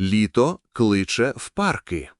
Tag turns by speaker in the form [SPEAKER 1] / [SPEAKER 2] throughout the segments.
[SPEAKER 1] Літо кличе в парки.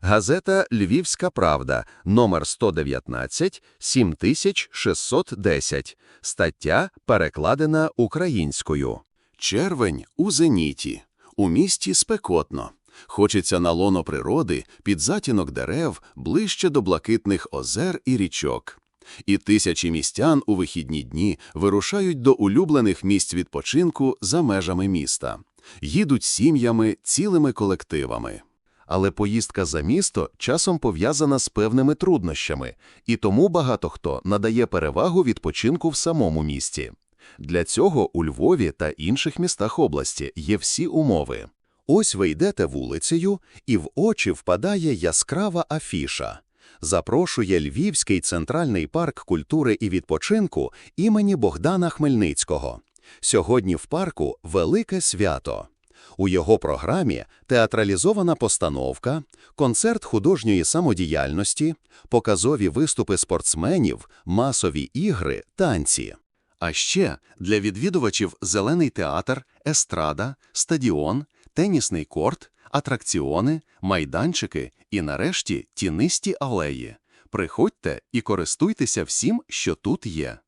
[SPEAKER 1] Газета Львівська Правда, номер 119, 7610. Стаття перекладена українською. Червень у зеніті. У місті спекотно. Хочеться на лоно природи, під затінок дерев, ближче до блакитних озер і річок. І тисячі містян у вихідні дні вирушають до улюблених місць відпочинку за межами міста. Їдуть сім'ями, цілими колективами. Але поїздка за місто часом пов'язана з певними труднощами, і тому багато хто надає перевагу відпочинку в самому місті. Для цього у Львові та інших містах області є всі умови. Ось ви йдете вулицею, і в очі впадає яскрава афіша. Запрошує Львівський центральний парк культури і відпочинку імені Богдана Хмельницького. Сьогодні в парку велике свято. У його програмі театралізована постановка, концерт художньої самодіяльності, показові виступи спортсменів, масові ігри, танці. А ще для відвідувачів зелений театр, естрада, стадіон, тенісний корт, атракціони, майданчики і, нарешті, тінисті алеї. Приходьте і користуйтеся всім, що тут є.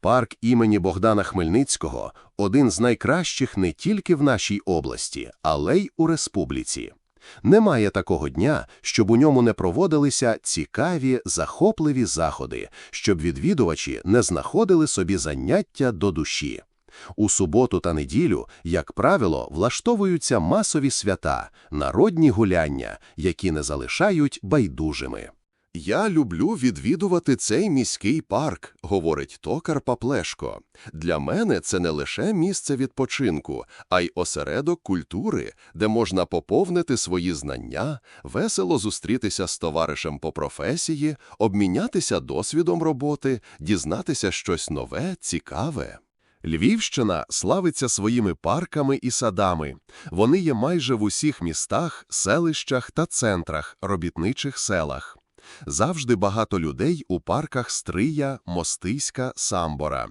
[SPEAKER 1] Парк імені Богдана Хмельницького один з найкращих не тільки в нашій області, але й у республіці. Немає такого дня, щоб у ньому не проводилися цікаві, захопливі заходи, щоб відвідувачі не знаходили собі заняття до душі. У суботу та неділю, як правило, влаштовуються масові свята, народні гуляння, які не залишають байдужими. Я люблю відвідувати цей міський парк, говорить токар Паплешко. Для мене це не лише місце відпочинку, а й осередок культури, де можна поповнити свої знання, весело зустрітися з товаришем по професії, обмінятися досвідом роботи, дізнатися щось нове, цікаве. Львівщина славиться своїми парками і садами. Вони є майже в усіх містах, селищах та центрах, робітничих селах. Завжди багато людей у парках Стрия, Мостиська, Самбора.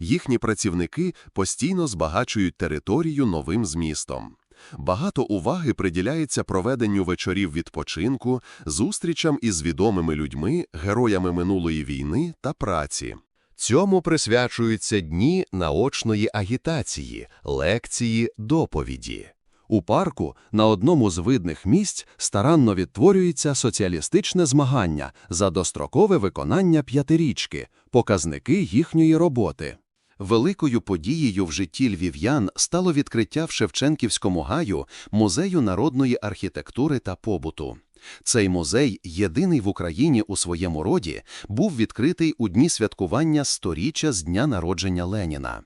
[SPEAKER 1] Їхні працівники постійно збагачують територію новим змістом. Багато уваги приділяється проведенню вечорів відпочинку, зустрічам із відомими людьми, героями минулої війни та праці. Цьому присвячуються дні наочної агітації, лекції, доповіді. У парку на одному з видних місць старанно відтворюється соціалістичне змагання за дострокове виконання п'ятирічки, показники їхньої роботи. Великою подією в житті львів'ян стало відкриття в Шевченківському гаю музею народної архітектури та побуту. Цей музей, єдиний в Україні у своєму роді, був відкритий у дні святкування сторіччя з дня народження Леніна.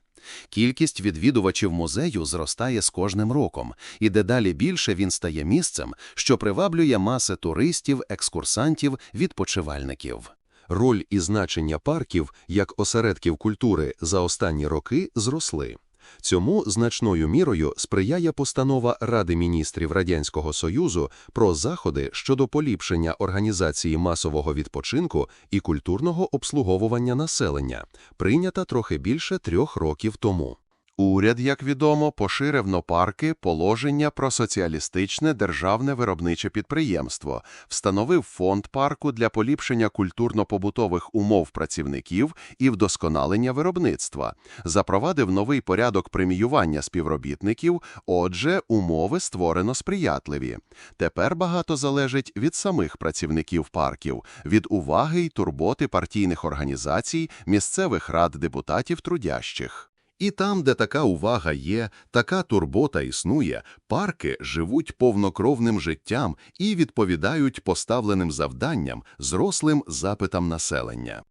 [SPEAKER 1] Кількість відвідувачів музею зростає з кожним роком, і дедалі більше він стає місцем, що приваблює маси туристів, екскурсантів, відпочивальників. Роль і значення парків як осередків культури за останні роки зросли. Цьому значною мірою сприяє постанова Ради міністрів Радянського Союзу про заходи щодо поліпшення організації масового відпочинку і культурного обслуговування населення, прийнята трохи більше трьох років тому. Уряд, як відомо, поширив на парки положення про соціалістичне державне виробниче підприємство, встановив фонд парку для поліпшення культурно-побутових умов працівників і вдосконалення виробництва, запровадив новий порядок преміювання співробітників, отже, умови створено сприятливі. Тепер багато залежить від самих працівників парків, від уваги й турботи партійних організацій, місцевих рад депутатів трудящих. І там, де така увага є, така турбота існує, парки живуть повнокровним життям і відповідають поставленим завданням, зрослим запитам населення.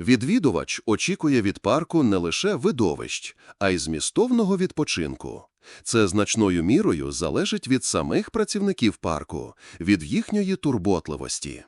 [SPEAKER 1] Відвідувач очікує від парку не лише видовищ, а й змістовного відпочинку. Це значною мірою залежить від самих працівників парку, від їхньої турботливості.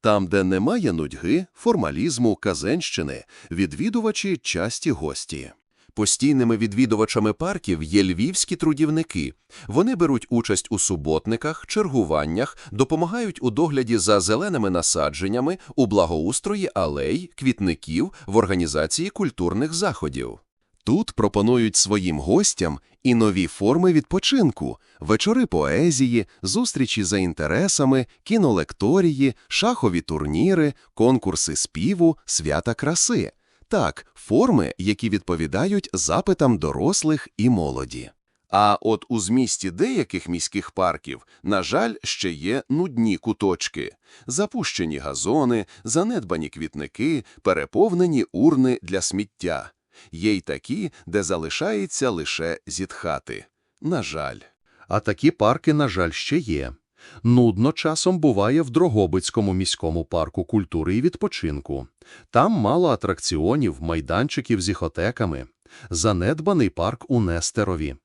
[SPEAKER 1] Там, де немає нудьги, формалізму, казенщини, відвідувачі – часті гості. Постійними відвідувачами парків є львівські трудівники. Вони беруть участь у суботниках, чергуваннях, допомагають у догляді за зеленими насадженнями, у благоустрої алей, квітників, в організації культурних заходів. Тут пропонують своїм гостям і нові форми відпочинку, вечори поезії, зустрічі за інтересами, кінолекторії, шахові турніри, конкурси співу, свята краси. Так, форми, які відповідають запитам дорослих і молоді. А от у змісті деяких міських парків, на жаль, ще є нудні куточки. Запущені газони, занедбані квітники, переповнені урни для сміття. Є й такі, де залишається лише зітхати. На жаль.
[SPEAKER 2] А такі парки, на жаль, ще є. Нудно часом буває в Дрогобицькому міському парку культури і відпочинку. Там мало атракціонів, майданчиків з іхотеками. Занедбаний парк у Нестерові.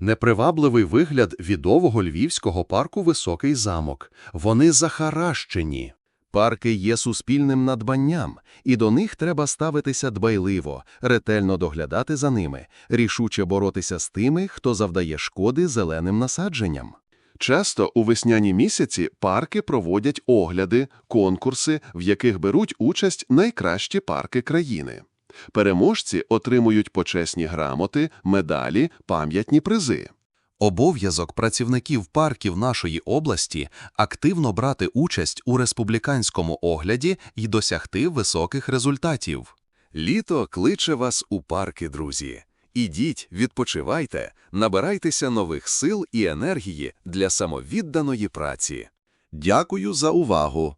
[SPEAKER 2] Непривабливий вигляд відового львівського парку Високий замок. Вони захаращені.
[SPEAKER 1] Парки є суспільним надбанням, і до них треба ставитися дбайливо, ретельно доглядати за ними, рішуче боротися з тими, хто завдає шкоди зеленим насадженням. Часто у весняні місяці парки проводять огляди, конкурси, в яких беруть участь найкращі парки країни. Переможці отримують почесні грамоти, медалі, пам'ятні призи.
[SPEAKER 2] Обов'язок працівників парків нашої області активно брати участь у республіканському огляді і досягти високих результатів.
[SPEAKER 1] Літо кличе вас у парки, друзі. Ідіть, відпочивайте, набирайтеся нових сил і енергії для самовідданої праці. Дякую за увагу!